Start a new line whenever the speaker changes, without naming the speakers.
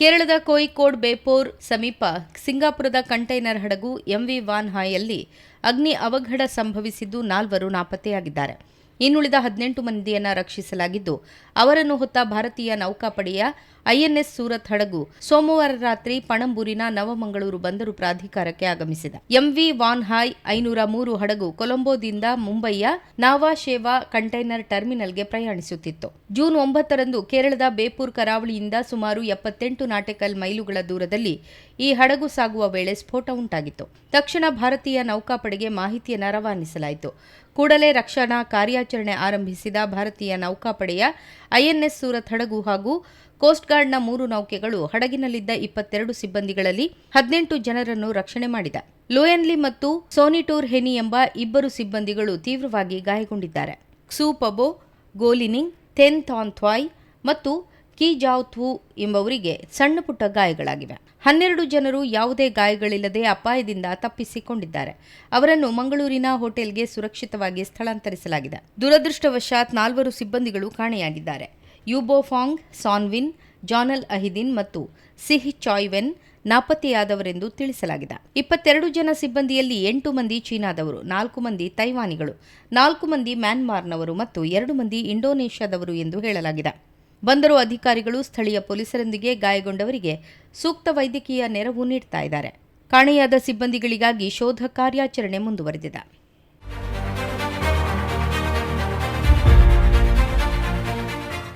ಕೇರಳದ ಕೋಯಿಕೋಡ್ ಬೇಪೋರ್ ಸಮೀಪ ಸಿಂಗಾಪುರದ ಕಂಟೈನರ್ ಹಡಗು ಎಂವಿ ವಾನ್ ಹಾಯಲ್ಲಿ ಅಗ್ನಿ ಅವಘಡ ಸಂಭವಿಸಿದ್ದು ನಾಲ್ವರು ನಾಪತ್ತೆಯಾಗಿದ್ದಾರೆ. ಇನ್ನುಳಿದ ಹದಿನೆಂಟು ಮಂದಿಯನ್ನು ರಕ್ಷಿಸಲಾಗಿದ್ದು, ಅವರನ್ನು ಹೊತ್ತ ಭಾರತೀಯ ನೌಕಾಪಡೆಯ ಐಎನ್ಎಸ್ ಸೂರತ್ ಹಡಗು ಸೋಮವಾರ ರಾತ್ರಿ ಪಣಂಬೂರಿನ ನವಮಂಗಳೂರು ಬಂದರು ಪ್ರಾಧಿಕಾರಕ್ಕೆ ಆಗಮಿಸಿದೆ. ಎಂವಿ ವಾನ್ ಹಾಯ್ ಐನೂರ ಮೂರು ಹಡಗು ಕೊಲಂಬೋದಿಂದ ಮುಂಬೈಯ ನಾವಾಶೇವಾ ಕಂಟೈನರ್ ಟರ್ಮಿನಲ್ಗೆ ಪ್ರಯಾಣಿಸುತ್ತಿತ್ತು. ಜೂನ್ ಒಂಬತ್ತರಂದು ಕೇರಳದ ಬೇಪೂರ್ ಕರಾವಳಿಯಿಂದ ಸುಮಾರು ಎಪ್ಪತ್ತೆಂಟು ನಾಟಿಕಲ್ ಮೈಲುಗಳ ದೂರದಲ್ಲಿ ಈ ಹಡಗು ಸಾಗುವ ವೇಳೆ ಸ್ಫೋಟ ಉಂಟಾಗಿತ್ತು. ತಕ್ಷಣ ಭಾರತೀಯ ನೌಕಾಪಡೆಗೆ ಮಾಹಿತಿಯನ್ನು ರವಾನಿಸಲಾಯಿತು. ಕೂಡಲೇ ರಕ್ಷಣಾ ಕಾರ್ಯಾಚರಣೆ ಆರಂಭಿಸಿದ ಭಾರತೀಯ ನೌಕಾಪಡೆಯ ಐಎನ್ಎಸ್ ಸೂರತ್ ಹಡಗು ಹಾಗೂ ಕೋಸ್ಟ್ಗಾರ್ಡ್ನ ಮೂರು ನೌಕೆಗಳು ಹಡಗಿನಲ್ಲಿದ್ದ ಇಪ್ಪತ್ತೆರಡು ಸಿಬ್ಬಂದಿಗಳಲ್ಲಿ ಹದಿನೆಂಟು ಜನರನ್ನು ರಕ್ಷಣೆ ಮಾಡಿದ. ಲೋಯನ್ಲಿ ಮತ್ತು ಸೋನಿಟೂರ್ ಹೆನಿ ಎಂಬ ಇಬ್ಬರು ಸಿಬ್ಬಂದಿಗಳು ತೀವ್ರವಾಗಿ ಗಾಯಗೊಂಡಿದ್ದಾರೆ. ಕ್ಸೂ ಪಬೋ ಗೋಲಿನಿಂಗ್, ಥೆನ್ ಥಾನ್ಥ್ವಾಯ್ ಮತ್ತು ಕಿ ಜಾವ್ ಥೂ ಎಂಬವರಿಗೆ ಸಣ್ಣ ಪುಟ್ಟ ಗಾಯಗಳಾಗಿವೆ. ಹನ್ನೆರಡು ಜನರು ಯಾವುದೇ ಗಾಯಗಳಿಲ್ಲದೆ ಅಪಾಯದಿಂದ ತಪ್ಪಿಸಿಕೊಂಡಿದ್ದಾರೆ. ಅವರನ್ನು ಮಂಗಳೂರಿನ ಹೋಟೆಲ್ಗೆ ಸುರಕ್ಷಿತವಾಗಿ ಸ್ಥಳಾಂತರಿಸಲಾಗಿದೆ. ದುರದೃಷ್ಟವಶಾತ್ ನಾಲ್ವರು ಸಿಬ್ಬಂದಿಗಳು ಕಾಣೆಯಾಗಿದ್ದಾರೆ. ಯುಬೋಫಾಂಗ್ ಸಾನ್ವಿನ್ ಜಾನಲ್ ಅಹಿದಿನ್ ಮತ್ತು ಸಿಹ್ ಚಾಯ್ವೆನ್ ನಾಪತ್ತೆಯಾದವರೆಂದು ತಿಳಿಸಲಾಗಿದೆ. ಇಪ್ಪತ್ತೆರಡು ಜನ ಸಿಬ್ಬಂದಿಯಲ್ಲಿ ಎಂಟು ಮಂದಿ ಚೀನಾದವರು, ನಾಲ್ಕು ಮಂದಿ ತೈವಾನಿಗಳು, ನಾಲ್ಕು ಮಂದಿ ಮ್ಯಾನ್ಮಾರ್ನವರು ಮತ್ತು ಎರಡು ಮಂದಿ ಇಂಡೋನೇಷ್ಯಾದವರು ಎಂದು ಹೇಳಲಾಗಿದೆ. ಬಂದರು ಅಧಿಕಾರಿಗಳು ಸ್ಥಳೀಯ ಪೊಲೀಸರೊಂದಿಗೆ ಗಾಯಗೊಂಡವರಿಗೆ ಸೂಕ್ತ ವೈದ್ಯಕೀಯ ನೆರವು ನೀಡ್ತಾ ಇದ್ದಾರೆ. ಕಾಣೆಯಾದ ಸಿಬ್ಬಂದಿಗಳಿಗಾಗಿ ಶೋಧ ಕಾರ್ಯಾಚರಣೆ ಮುಂದುವರೆದಿದೆ.